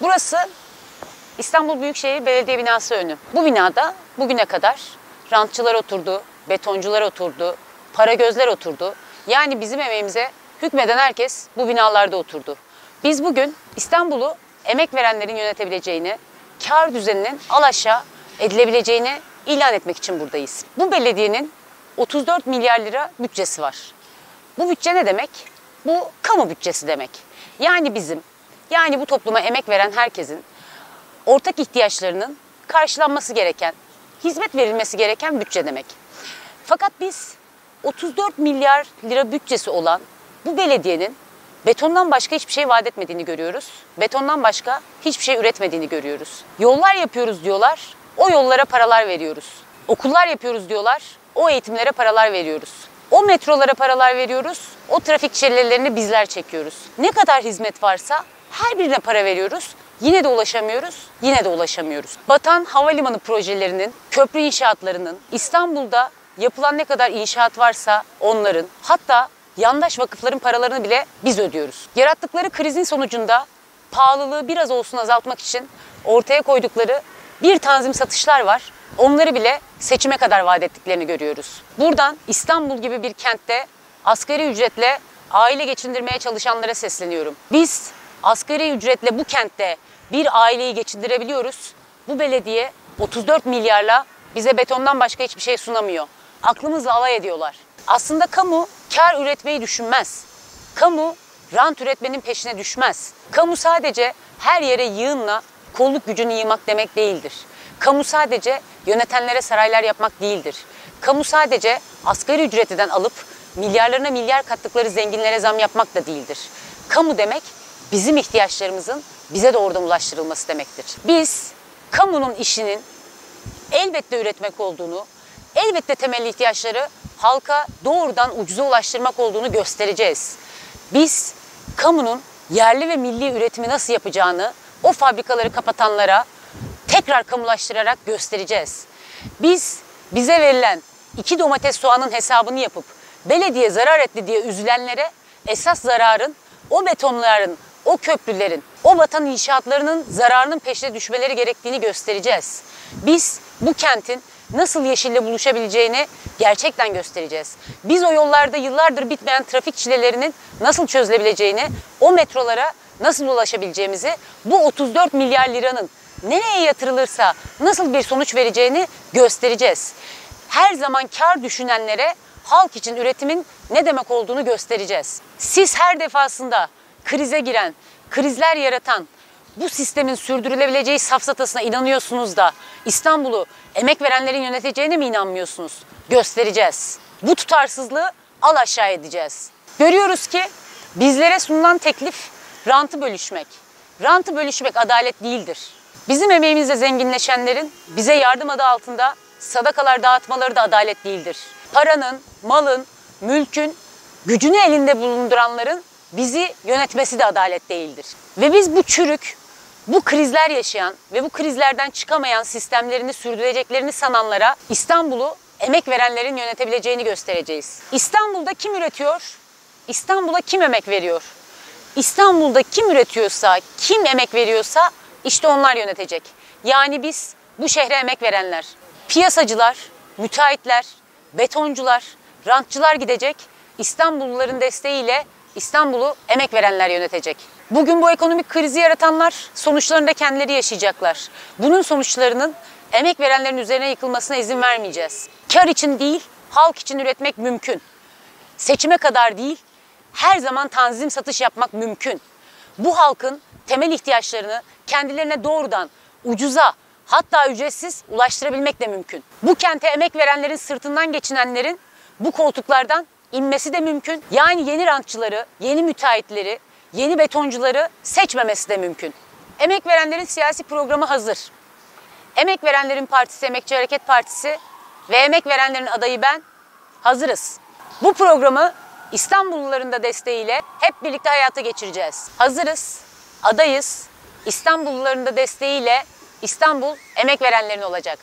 Burası İstanbul Büyükşehir Belediye Binası önü. Bu binada bugüne kadar rantçılar oturdu, betoncular oturdu, para gözler oturdu. Yani bizim emeğimize hükmeden herkes bu binalarda oturdu. Biz bugün İstanbul'u emek verenlerin yönetebileceğini, kar düzeninin alaşağı edilebileceğini ilan etmek için buradayız. Bu belediyenin 34 milyar lira bütçesi var. Bu bütçe ne demek? Bu kamu bütçesi demek. Yani bizim, yani bu topluma emek veren herkesin ortak ihtiyaçlarının karşılanması gereken, hizmet verilmesi gereken bütçe demek. Fakat biz 34 milyar lira bütçesi olan bu belediyenin betondan başka hiçbir şey vaat etmediğini görüyoruz. Betondan başka hiçbir şey üretmediğini görüyoruz. Yollar yapıyoruz diyorlar, o yollara paralar veriyoruz. Okullar yapıyoruz diyorlar, o eğitimlere paralar veriyoruz. O metrolara paralar veriyoruz, o trafik çillelerini bizler çekiyoruz. Ne kadar hizmet varsa her birine para veriyoruz. Yine de ulaşamıyoruz, yine de ulaşamıyoruz. Batan Havalimanı projelerinin, köprü inşaatlarının, İstanbul'da yapılan ne kadar inşaat varsa onların, hatta yandaş vakıfların paralarını bile biz ödüyoruz. Yarattıkları krizin sonucunda pahalılığı biraz olsun azaltmak için ortaya koydukları bir tanzim satışlar var. Onları bile seçime kadar vaat ettiklerini görüyoruz. Buradan İstanbul gibi bir kentte asgari ücretle aile geçindirmeye çalışanlara sesleniyorum. Biz asgari ücretle bu kentte bir aileyi geçindirebiliyoruz. Bu belediye 34 milyarla bize betondan başka hiçbir şey sunamıyor. Aklımızla alay ediyorlar. Aslında kamu kar üretmeyi düşünmez. Kamu rant üretmenin peşine düşmez. Kamu sadece her yere yığınla kolluk gücünü yığmak demek değildir. Kamu sadece yönetenlere saraylar yapmak değildir. Kamu sadece asgari ücretiden alıp milyarlarına milyar kattıkları zenginlere zam yapmak da değildir. Kamu demek bizim ihtiyaçlarımızın bize doğrudan ulaştırılması demektir. Biz kamunun işinin elbette üretmek olduğunu, elbette temel ihtiyaçları halka doğrudan ucuza ulaştırmak olduğunu göstereceğiz. Biz kamunun yerli ve milli üretimi nasıl yapacağını o fabrikaları kapatanlara tekrar kamulaştırarak göstereceğiz. Biz bize verilen iki domates soğanın hesabını yapıp belediye zarar etti diye üzülenlere esas zararın o betonların, o köprülerin, o vatan inşaatlarının zararının peşine düşmeleri gerektiğini göstereceğiz. Biz bu kentin nasıl yeşille buluşabileceğini gerçekten göstereceğiz. Biz o yollarda yıllardır bitmeyen trafik çilelerinin nasıl çözülebileceğini, o metrolara nasıl ulaşabileceğimizi, bu 34 milyar liranın nereye yatırılırsa nasıl bir sonuç vereceğini göstereceğiz. Her zaman kar düşünenlere halk için üretimin ne demek olduğunu göstereceğiz. Siz her defasında krize giren, krizler yaratan, bu sistemin sürdürülebileceği safsatasına inanıyorsunuz da İstanbul'u emek verenlerin yöneteceğine mi inanmıyorsunuz? Göstereceğiz. Bu tutarsızlığı al aşağı edeceğiz. Görüyoruz ki bizlere sunulan teklif rantı bölüşmek. Rantı bölüşmek adalet değildir. Bizim emeğimizle zenginleşenlerin bize yardım adı altında sadakalar dağıtmaları da adalet değildir. Paranın, malın, mülkün gücünü elinde bulunduranların bizi yönetmesi de adalet değildir. Ve biz bu çürük, bu krizler yaşayan ve bu krizlerden çıkamayan sistemlerini sürdüreceklerini sananlara İstanbul'u emek verenlerin yönetebileceğini göstereceğiz. İstanbul'da kim üretiyor? İstanbul'a kim emek veriyor? İstanbul'da kim üretiyorsa, kim emek veriyorsa işte onlar yönetecek. Yani biz bu şehre emek verenler, piyasacılar, müteahhitler, betoncular, rantçılar gidecek. İstanbulluların desteğiyle İstanbul'u emek verenler yönetecek. Bugün bu ekonomik krizi yaratanlar sonuçlarını da kendileri yaşayacaklar. Bunun sonuçlarının emek verenlerin üzerine yıkılmasına izin vermeyeceğiz. Kar için değil, halk için üretmek mümkün. Seçime kadar değil, her zaman tanzim satış yapmak mümkün. Bu halkın temel ihtiyaçlarını kendilerine doğrudan ucuza hatta ücretsiz ulaştırabilmek de mümkün. Bu kente emek verenlerin sırtından geçinenlerin bu koltuklardan inmesi de mümkün. Yani yeni rantçıları, yeni müteahhitleri, yeni betoncuları seçmemesi de mümkün. Emek verenlerin siyasi programı hazır. Emek verenlerin partisi Emekçi Hareket Partisi ve emek verenlerin adayı ben hazırız. Bu programı İstanbulluların da desteğiyle hep birlikte hayata geçireceğiz. Hazırız, adayız. İstanbulluların da desteğiyle İstanbul emek verenlerin olacak.